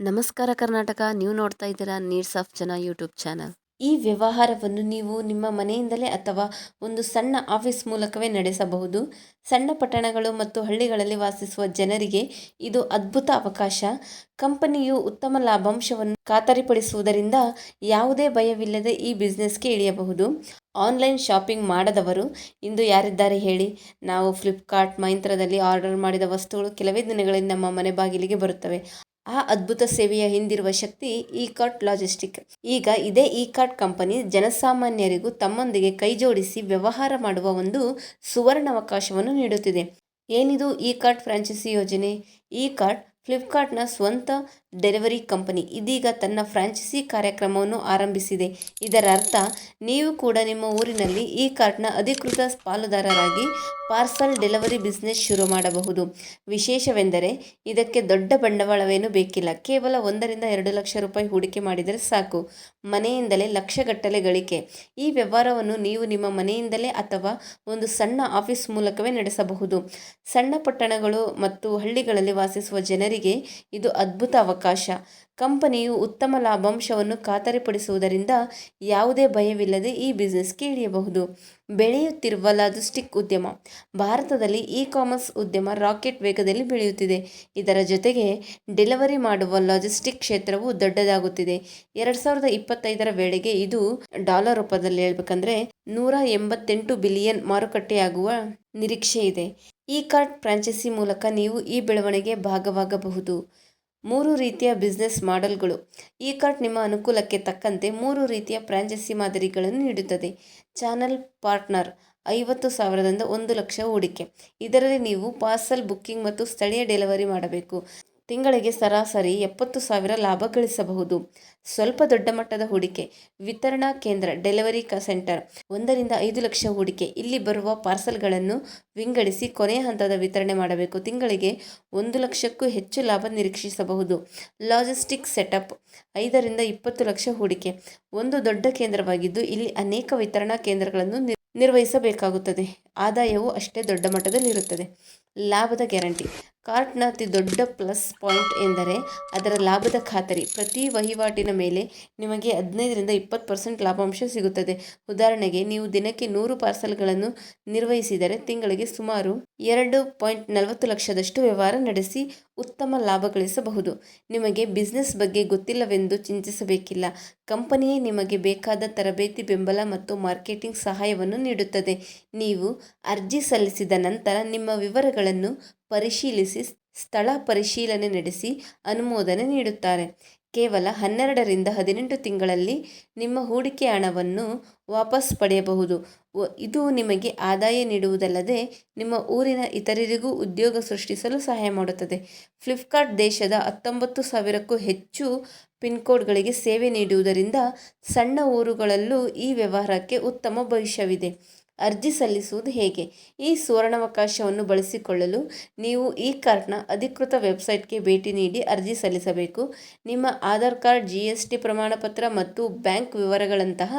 ನಮಸ್ಕಾರ ಕರ್ನಾಟಕ. ನೀವು ನೋಡ್ತಾ ಇದ್ದೀರಾ ನೀಡ್ಸ್ ಆಫ್ ಜನ ಯೂಟ್ಯೂಬ್ ಚಾನಲ್. ಈ ವ್ಯವಹಾರವನ್ನು ನೀವು ನಿಮ್ಮ ಮನೆಯಿಂದಲೇ ಅಥವಾ ಒಂದು ಸಣ್ಣ ಆಫೀಸ್ ಮೂಲಕವೇ ನಡೆಸಬಹುದು. ಸಣ್ಣ ಪಟ್ಟಣಗಳು ಮತ್ತು ಹಳ್ಳಿಗಳಲ್ಲಿ ವಾಸಿಸುವ ಜನರಿಗೆ ಇದು ಅದ್ಭುತ ಅವಕಾಶ. ಕಂಪನಿಯು ಉತ್ತಮ ಲಾಭಾಂಶವನ್ನು ಖಾತರಿಪಡಿಸುವುದರಿಂದ ಯಾವುದೇ ಭಯವಿಲ್ಲದೆ ಈ ಬಿಸ್ನೆಸ್ಗೆ ಇಳಿಯಬಹುದು. ಆನ್ಲೈನ್ ಶಾಪಿಂಗ್ ಮಾಡದವರು ಇಂದು ಯಾರಿದ್ದಾರೆ ಹೇಳಿ. ನಾವು ಫ್ಲಿಪ್ಕಾರ್ಟ್, ಮೈಂತ್ರದಲ್ಲಿ ಆರ್ಡರ್ ಮಾಡಿದ ವಸ್ತುಗಳು ಕೆಲವೇ ದಿನಗಳಲ್ಲಿ ನಮ್ಮ ಮನೆ ಬಾಗಿಲಿಗೆ ಬರುತ್ತವೆ. ಆ ಅದ್ಭುತ ಸೇವೆಯ ಹಿಂದಿರುವ ಶಕ್ತಿ ಇ ಕಾರ್ಟ್ ಲಾಜಿಸ್ಟಿಕ್. ಈಗ ಇದೇ ಇ ಕಾರ್ಟ್ ಕಂಪನಿ ಜನಸಾಮಾನ್ಯರಿಗೂ ತಮ್ಮೊಂದಿಗೆ ಕೈಜೋಡಿಸಿ ವ್ಯವಹಾರ ಮಾಡುವ ಒಂದು ಸುವರ್ಣಾವಕಾಶವನ್ನು ನೀಡುತ್ತಿದೆ. ಏನಿದು ಇ ಕಾರ್ಟ್ ಫ್ರಾಂಚೈಸಿ ಯೋಜನೆ? ಇ ಕಾರ್ಟ್ ಫ್ಲಿಪ್ಕಾರ್ಟ್ನ ಸ್ವಂತ ಡೆಲಿವರಿ ಕಂಪನಿ ಇದೀಗ ತನ್ನ ಫ್ರಾಂಚೈಸಿ ಕಾರ್ಯಕ್ರಮವನ್ನು ಆರಂಭಿಸಿದೆ. ಇದರ ಅರ್ಥ ನೀವು ಕೂಡ ನಿಮ್ಮ ಊರಿನಲ್ಲಿ ಈ ಕಾರ್ಟ್ನ ಅಧಿಕೃತ ಪಾಲುದಾರರಾಗಿ ಪಾರ್ಸಲ್ ಡೆಲಿವರಿ ಬಿಸ್ನೆಸ್ ಶುರು ಮಾಡಬಹುದು. ವಿಶೇಷವೆಂದರೆ, ಇದಕ್ಕೆ ದೊಡ್ಡ ಬಂಡವಾಳವೇನು ಬೇಕಿಲ್ಲ. ಕೇವಲ ಒಂದರಿಂದ ಎರಡು ಲಕ್ಷ ರೂಪಾಯಿ ಹೂಡಿಕೆ ಮಾಡಿದರೆ ಸಾಕು. ಮನೆಯಿಂದಲೇ ಲಕ್ಷಗಟ್ಟಲೆ ಗಳಿಕೆ. ಈ ವ್ಯವಹಾರವನ್ನು ನೀವು ನಿಮ್ಮ ಮನೆಯಿಂದಲೇ ಅಥವಾ ಒಂದು ಸಣ್ಣ ಆಫೀಸ್ ಮೂಲಕವೇ ನಡೆಸಬಹುದು. ಸಣ್ಣ ಪಟ್ಟಣಗಳು ಮತ್ತು ಹಳ್ಳಿಗಳಲ್ಲಿ ವಾಸಿಸುವ ಜನರಿಗೆ ಇದು ಅದ್ಭುತ ಅವಕಾಶ. ಕಂಪನಿಯು ಉತ್ತಮ ಲಾಭಾಂಶವನ್ನು ಖಾತರಿಪಡಿಸುವುದರಿಂದ ಯಾವುದೇ ಭಯವಿಲ್ಲದೆ ಈ ಬಿಸ್ನೆಸ್ಗೆ ಇಳಿಯಬಹುದು. ಬೆಳೆಯುತ್ತಿರುವ ಲಾಜಿಸ್ಟಿಕ್ ಉದ್ಯಮ. ಭಾರತದಲ್ಲಿ ಇ ಕಾಮರ್ಸ್ ಉದ್ಯಮ ರಾಕೆಟ್ ವೇಗದಲ್ಲಿ ಬೆಳೆಯುತ್ತಿದೆ. ಇದರ ಜೊತೆಗೆ ಡೆಲಿವರಿ ಮಾಡುವ ಲಾಜಿಸ್ಟಿಕ್ ಕ್ಷೇತ್ರವು ದೊಡ್ಡದಾಗುತ್ತಿದೆ. ಎರಡು ಸಾವಿರದ ಇಪ್ಪತ್ತೈದರ ವೇಳೆಗೆ ಇದು ಡಾಲರ್ ರೂಪದಲ್ಲಿ ಹೇಳ್ಬೇಕಂದ್ರೆ ನೂರ ಎಂಬತ್ತೆಂಟು ಬಿಲಿಯನ್ ಮಾರುಕಟ್ಟೆಯಾಗುವ ನಿರೀಕ್ಷೆ ಇದೆ ಇ ಕಾರ್ಟ್ ಫ್ರಾಂಚೈಸಿ ಮೂಲಕ ನೀವು ಈ ಬೆಳವಣಿಗೆ ಭಾಗವಾಗಬಹುದು. ಮೂರು ರೀತಿಯ ಬಿಸ್ನೆಸ್ ಮಾಡೆಲ್ಗಳು. ಈ ಕಾರ್ಟ್ ನಿಮ್ಮ ಅನುಕೂಲಕ್ಕೆ ತಕ್ಕಂತೆ ಮೂರು ರೀತಿಯ ಫ್ರಾಂಚೈಸಿ ಮಾದರಿಗಳನ್ನು ನೀಡುತ್ತದೆ. ಚಾನಲ್ ಪಾರ್ಟ್ನರ್, ಐವತ್ತು ಸಾವಿರದಿಂದ ಒಂದು ಲಕ್ಷ ಹೂಡಿಕೆ. ಇದರಲ್ಲಿ ನೀವು ಪಾರ್ಸಲ್ ಬುಕ್ಕಿಂಗ್ ಮತ್ತು ಸ್ಥಳೀಯ ಡೆಲಿವರಿ ಮಾಡಬೇಕು. ತಿಂಗಳಿಗೆ ಸರಾಸರಿ ಎಪ್ಪತ್ತು ಸಾವಿರ ಲಾಭ ಗಳಿಸಬಹುದು. ಸ್ವಲ್ಪ ದೊಡ್ಡ ಮಟ್ಟದ ಹೂಡಿಕೆ, ವಿತರಣಾ ಕೇಂದ್ರ, ಡೆಲಿವರಿ ಕ ಸೆಂಟರ್ ಒಂದರಿಂದ ಐದು ಲಕ್ಷ ಹೂಡಿಕೆ. ಇಲ್ಲಿ ಬರುವ ಪಾರ್ಸಲ್ಗಳನ್ನು ವಿಂಗಡಿಸಿ ಕೊನೆಯ ಹಂತದ ವಿತರಣೆ ಮಾಡಬೇಕು. ತಿಂಗಳಿಗೆ ಒಂದು ಲಕ್ಷಕ್ಕೂ ಹೆಚ್ಚು ಲಾಭ ನಿರೀಕ್ಷಿಸಬಹುದು. ಲಾಜಿಸ್ಟಿಕ್ ಸೆಟಪ್, ಐದರಿಂದ ಇಪ್ಪತ್ತು ಲಕ್ಷ ಹೂಡಿಕೆ. ಒಂದು ದೊಡ್ಡ ಕೇಂದ್ರವಾಗಿದ್ದು, ಇಲ್ಲಿ ಅನೇಕ ವಿತರಣಾ ಕೇಂದ್ರಗಳನ್ನು ನಿರ್ವಹಿಸಬೇಕಾಗುತ್ತದೆ. ಆದಾಯವು ಅಷ್ಟೇ ದೊಡ್ಡ ಮಟ್ಟದಲ್ಲಿರುತ್ತದೆ. ಲಾಭದ ಗ್ಯಾರಂಟಿ. ಕಾರ್ಟ್ನ ಅತಿ ದೊಡ್ಡ ಪ್ಲಸ್ ಪಾಯಿಂಟ್ ಎಂದರೆ ಅದರ ಲಾಭದ ಖಾತರಿ. ಪ್ರತಿ ವಹಿವಾಟಿನ ಮೇಲೆ ನಿಮಗೆ ಹದಿನೈದರಿಂದ ಇಪ್ಪತ್ತು ಪರ್ಸೆಂಟ್ ಲಾಭಾಂಶ ಸಿಗುತ್ತದೆ. ಉದಾಹರಣೆಗೆ, ನೀವು ದಿನಕ್ಕೆ ನೂರು ಪಾರ್ಸಲ್ಗಳನ್ನು ನಿರ್ವಹಿಸಿದರೆ ತಿಂಗಳಿಗೆ ಸುಮಾರು ಎರಡು ಪಾಯಿಂಟ್ ನಲವತ್ತು ಲಕ್ಷದಷ್ಟು ವ್ಯವಹಾರ ನಡೆಸಿ ಉತ್ತಮ ಲಾಭ ಗಳಿಸಬಹುದು. ನಿಮಗೆ ಬಿಸ್ನೆಸ್ ಬಗ್ಗೆ ಗೊತ್ತಿಲ್ಲವೆಂದು ಚಿಂತಿಸಬೇಕಿಲ್ಲ. ಕಂಪನಿಯೇ ನಿಮಗೆ ಬೇಕಾದ ತರಬೇತಿ, ಬೆಂಬಲ ಮತ್ತು ಮಾರ್ಕೆಟಿಂಗ್ ಸಹಾಯವನ್ನು ನೀಡುತ್ತದೆ. ನೀವು ಅರ್ಜಿ ಸಲ್ಲಿಸಿದ ನಂತರ ನಿಮ್ಮ ವಿವರಗಳನ್ನು ಪರಿಶೀಲಿಸಿ ಸ್ಥಳ ಪರಿಶೀಲನೆ ನಡೆಸಿ ಅನುಮೋದನೆ ನೀಡುತ್ತಾರೆ. ಕೇವಲ ಹನ್ನೆರಡರಿಂದ ಹದಿನೆಂಟು ತಿಂಗಳಲ್ಲಿ ನಿಮ್ಮ ಹೂಡಿಕೆ ಹಣವನ್ನು ವಾಪಸ್ ಪಡೆಯಬಹುದು. ಇದು ನಿಮಗೆ ಆದಾಯ ನೀಡುವುದಲ್ಲದೆ ನಿಮ್ಮ ಊರಿನ ಇತರರಿಗೂ ಉದ್ಯೋಗ ಸೃಷ್ಟಿಸಲು ಸಹಾಯ ಮಾಡುತ್ತದೆ. ಫ್ಲಿಪ್ಕಾರ್ಟ್ ದೇಶದ ಹತ್ತೊಂಬತ್ತು ಸಾವಿರಕ್ಕೂ ಹೆಚ್ಚು ಪಿನ್ಕೋಡ್ಗಳಿಗೆ ಸೇವೆ ನೀಡುವುದರಿಂದ ಸಣ್ಣ ಊರುಗಳಲ್ಲೂ ಈ ವ್ಯವಹಾರಕ್ಕೆ ಉತ್ತಮ ಭವಿಷ್ಯವಿದೆ. ಅರ್ಜಿ ಸಲ್ಲಿಸುವುದು ಹೇಗೆ? ಈ ಸುವರ್ಣಾವಕಾಶವನ್ನು ಬಳಸಿಕೊಳ್ಳಲು ನೀವು ಈ ಕಾರ್ಡ್ನ ಅಧಿಕೃತ ವೆಬ್ಸೈಟ್ಗೆ ಭೇಟಿ ನೀಡಿ ಅರ್ಜಿ ಸಲ್ಲಿಸಬೇಕು. ನಿಮ್ಮ Aadhaar card, G S T ಪ್ರಮಾಣಪತ್ರ ಮತ್ತು ಬ್ಯಾಂಕ್ ವಿವರಗಳಂತಹ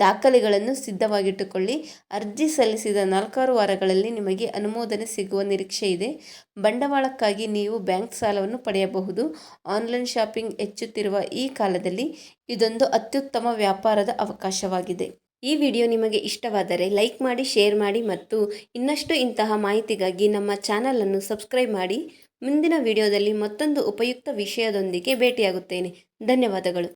ದಾಖಲೆಗಳನ್ನು ಸಿದ್ಧವಾಗಿಟ್ಟುಕೊಳ್ಳಿ. ಅರ್ಜಿ ಸಲ್ಲಿಸಿದ ನಾಲ್ಕಾರು ವಾರಗಳಲ್ಲಿ ನಿಮಗೆ ಅನುಮೋದನೆ ಸಿಗುವ ನಿರೀಕ್ಷೆ ಇದೆ. ಬಂಡವಾಳಕ್ಕಾಗಿ ನೀವು ಬ್ಯಾಂಕ್ ಸಾಲವನ್ನು ಪಡೆಯಬಹುದು. ಆನ್ಲೈನ್ ಶಾಪಿಂಗ್ ಹೆಚ್ಚುತ್ತಿರುವ ಈ ಕಾಲದಲ್ಲಿ ಇದೊಂದು ಅತ್ಯುತ್ತಮ ವ್ಯಾಪಾರದ ಅವಕಾಶವಾಗಿದೆ. ಈ ವಿಡಿಯೋ ನಿಮಗೆ ಇಷ್ಟವಾದರೆ ಲೈಕ್ ಮಾಡಿ, ಶೇರ್ ಮಾಡಿ ಮತ್ತು ಇನ್ನಷ್ಟು ಇಂತಹ ಮಾಹಿತಿಗಾಗಿ ನಮ್ಮ ಚಾನಲನ್ನು ಸಬ್ಸ್ಕ್ರೈಬ್ ಮಾಡಿ. ಮುಂದಿನ ವಿಡಿಯೋದಲ್ಲಿ ಮತ್ತೊಂದು ಉಪಯುಕ್ತ ವಿಷಯದೊಂದಿಗೆ ಭೇಟಿಯಾಗುತ್ತೇನೆ. ಧನ್ಯವಾದಗಳು.